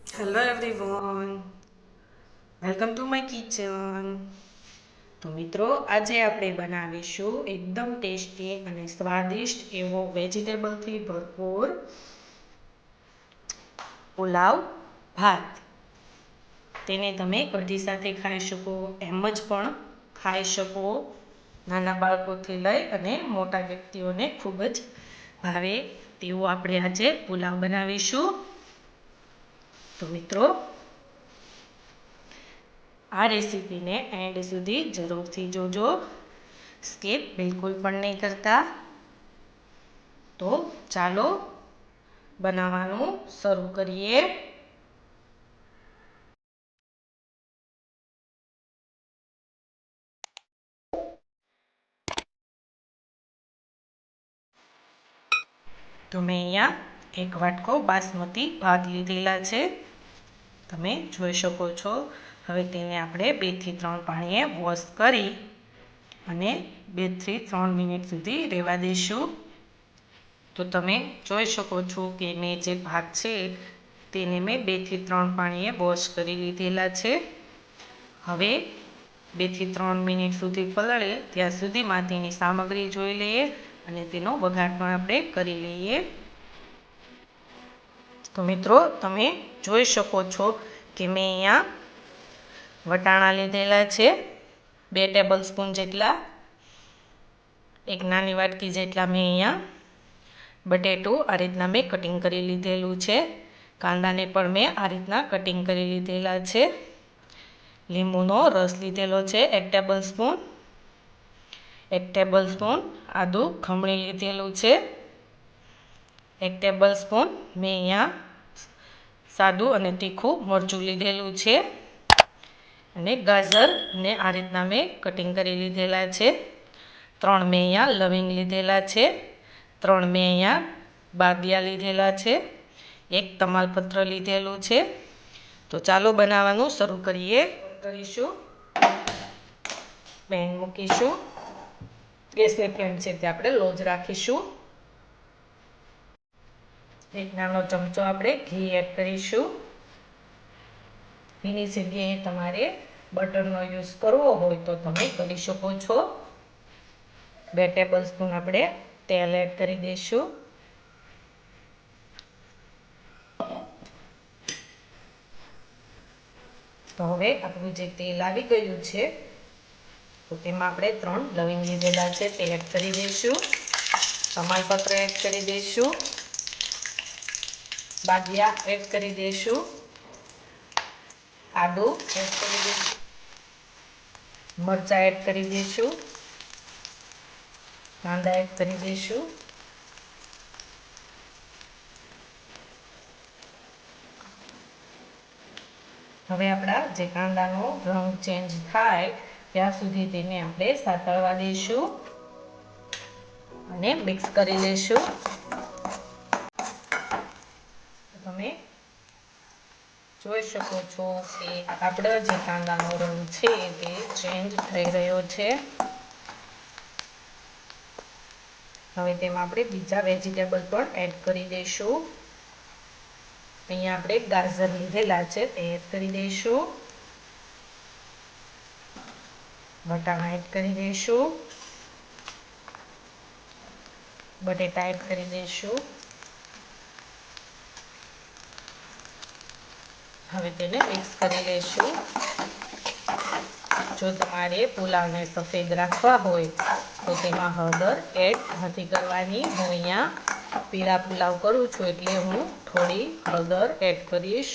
Hello everyone welcome to my kitchen તો મિત્રો, આજે આપણે બનાવીશું એકદમ ટેસ્ટી અને સ્વાદિષ્ટ એવો વેજીટેબલથી ભરપૂર પુલાવ ભાત. તેને તમે કઢી સાથે ખાઈ શકો, એમ જ પણ ખાઈ શકો. નાના બાળકોથી લઈ અને મોટા વ્યક્તિઓને ખૂબ જ ભાવે તેવો આપણે આજે પુલાવ બનાવીશું. તો મિત્રો, આ રેસીપીને એન્ડ સુધી જરૂરથી જોજો. સ્કીપ બિલકુલ પણ નહીં કરતા. તો ચાલો બનાવવાનું શરૂ કરીએ. તો મેં અહીંયા એક વાટકો બાસમતી ભાત લીધેલા છે. તમે જોઈ શકો છો. હવે તેને આપણે બેથી ત્રણ પાણીએ વોશ કરી અને બેથી ત્રણ મિનિટ સુધી રહેવા દઈશું. તો તમે જોઈ શકો છો કે મેં જે ભાગ છે તેને મેં બેથી ત્રણ પાણીએ વોશ કરી લીધેલા છે. હવે બેથી ત્રણ મિનિટ સુધી પલળે, ત્યાં સુધીમાં તેની સામગ્રી જોઈ લઈએ અને તેનો વઘાર પણ આપણે કરી લઈએ. તો મિત્રો, તમે જોઈ શકો છો કે મેં અહીંયા વટાણા લીધેલા છે. બે ટેબલ સ્પૂન જેટલા. એક નાની વાટકી જેટલા મેં અહીંયા બટેટું આ રીતના મેં કટિંગ કરી લીધેલું છે. કાંદાને પણ મેં આ રીતના કટિંગ કરી લીધેલા છે. લીંબુનો રસ લીધેલો છે, એક ટેબલ સ્પૂન એક ટેબલ સ્પૂન આદું ખમણી લીધેલું છે. એક ટેબલ સ્પૂન મેં અહીંયા સાદું અને તીખું મરચું લીધેલું છે. અને ગાજરને આ રીતના મેં કટિંગ કરી લીધેલા છે. ત્રણ મેં અહીંયા લવિંગ લીધેલા છે. ત્રણ મેં અહીંયા બાદિયા લીધેલા છે. એક તમાલપત્ર લીધેલું છે. તો ચાલો બનાવવાનું શરૂ કરીએ. કરીશું. પેન મૂકીશું. ગેસની ફ્લેમ છે તે આપણે લોજ રાખીશું. એક નાનો ચમચો આપણે ઘી એડ કરીશું. ઘીની જગ્યાએ તમારે બટરનો યુઝ કરવો હોય તો તમે કરી શકો છો. બે ટેબલ આપણે તેલ એડ કરી દઈશું. તો હવે આપણું જે તેલ આવી ગયું છે, તો તેમાં આપણે ત્રણ લવિંગ લીધેલા છે, તે એડ કરી દઈશું. તમાલપત્ર એડ કરી દઈશું. બાદિયા એડ કરી દઈશું. આદુ એડ કરી દઈશું. મરચાં એડ કરી દઈશું. કાંદા એડ કરી દઈશું. હવે આપણા જે કાંદાનો રંગ ચેન્જ થાય, ત્યાં સુધી તેને આપણે સાતળવા દઈશું. અને મિક્સ કરી લઈશું તમે જોઈ શકો છો કે આપણો જે કાંદાનો રંગ છે તે ચેન્જ થઈ રહ્યો છે. હવે તેમાં આપણે બીજા વેજીટેબલ પણ એડ કરી દઈશું. અહીંયા આપણે ગાજર લીધેલા છે તે એડ કરી દઈશું. વટાણા એડ કરી દઈશું. બટેટા એડ કરી દઈશું. હવે તેને મિક્સ કરી લઈશું જો તમારે પુલાવને સફેદ રાખવા હોય, તો તેમાં હળદર એડ નથી કરવાની. હું અહીંયા પીળા પુલાવ કરું છું એટલે હું થોડી હળદર એડ કરીશ.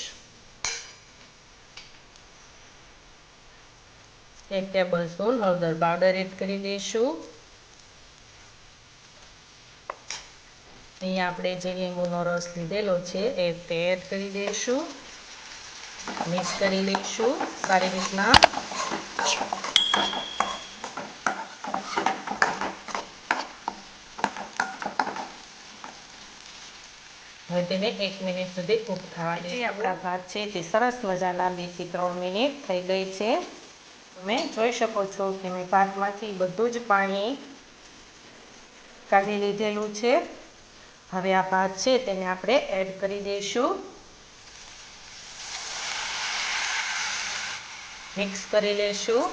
એક ટેબલ સ્પૂન હળદર પાવડર એડ કરી દઈશું. અહીંયા આપણે જે લીંબુનો રસ લીધેલો છે, એ તે એડ કરી દઈશું. મિક્સ કરી લઈશું સારી રીતના હવે તેને એક મિનિટ સુધી કૂક થવા આપણા ભાત છે તે સરસ મજાના બેથી ત્રણ મિનિટ થઈ ગઈ છે. તમે જોઈ શકો છો કે મેં ભાતમાંથી બધું જ પાણી કાઢી લીધેલું છે. હવે આ ભાત છે તેને આપણે એડ કરી દઈશું. મિક્સ કરી લેશું.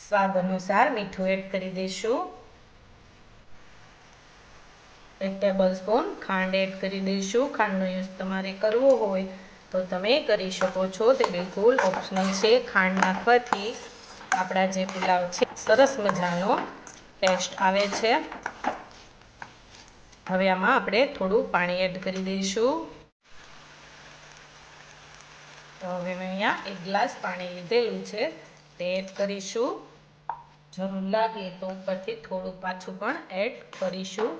સ્વાદ અનુસાર મીઠું એડ કરી દઈશું એક ટેબલ સ્પૂન ખાંડ એડ કરી દઈશું ખાંડનો યુઝ તમારે કરવો હોય તો તમે કરી શકો છો. તે બિલકુલ ઓપ્શનલ છે. ખાંડ નાખવાથી આપણા જે પુલાવ છે, સરસ મજાનો ટેસ્ટ આવે છે. હવે આમાં આપણે થોડું પાણી એડ કરી દઈશું. તો હવે મેં અહીંયા એક ગ્લાસ પાણી લીધેલું છે, તે એડ કરીશું. જરૂર લાગે તો ઉપરથી થોડું પાછું પણ એડ કરીશું.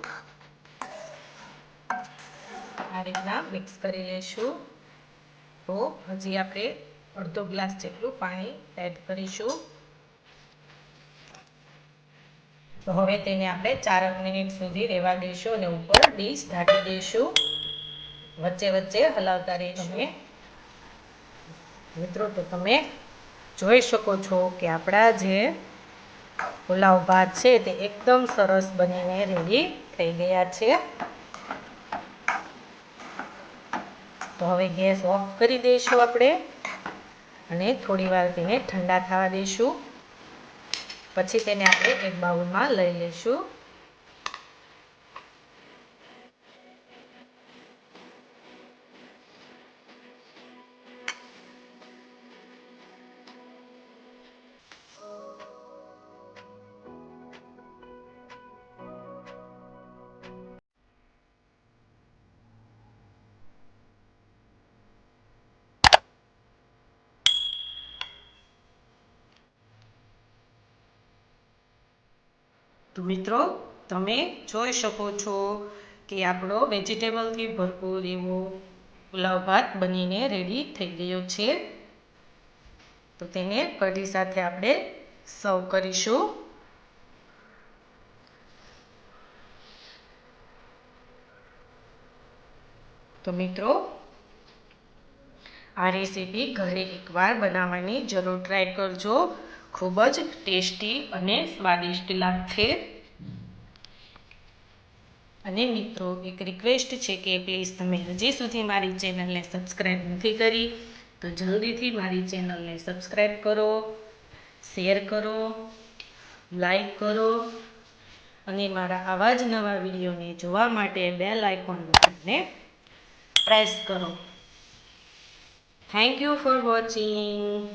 આ રીતના મિક્સ કરી લઈશું. તો હજી આપણે અડધો ગ્લાસ જેટલું પાણી એડ કરીશું. તો હવે તેને આપણે ચારક મિનિટ સુધી રહેવા દઈશું અને ઉપર ડીશ ઢાંકી દઈશું. વચ્ચે વચ્ચે હલાવતા રહીશું મિત્રો, તો તમે જોઈ શકો છો કે આપણા જે પુલાવ ભાત છે તે એકદમ સરસ બનીને રેડી થઈ ગયા છે. તો હવે ગેસ ઓફ કરી દઈશું આપણે અને થોડી વાર તેને ઠંડા થવા દઈશું. પછી તેને આપણે એક બાઉલમાં લઈ લઈશું. તો મિત્રો, તમે જોઈ શકો છો કે આપણો વેજીટેબલથી ભરપૂર એવો પુલાવ ભાત બનીને રેડી થઈ ગયો છે. તો તેને કઢી સાથે આપણે સર્વ કરીશું. તો મિત્રો, આ રેસીપી ઘરે એકવાર બનાવવાની જરૂર ટ્રાય કરજો. ખૂબ જ ટેસ્ટી અને સ્વાદિષ્ટ લાગશે. અને મિત્રો, એક રિક્વેસ્ટ છે કે પ્લીઝ તમે હજી સુધી મારી ચેનલને સબસ્ક્રાઈબ નથી કરી, તો જલ્દીથી મારી ચેનલને સબસ્ક્રાઈબ કરો શેર કરો લાઈક કરો અને મારા આવા જ નવા વિડીયોને જોવા માટે બેલ આઇકોન બટનને પ્રેસ કરો. Thank you for watching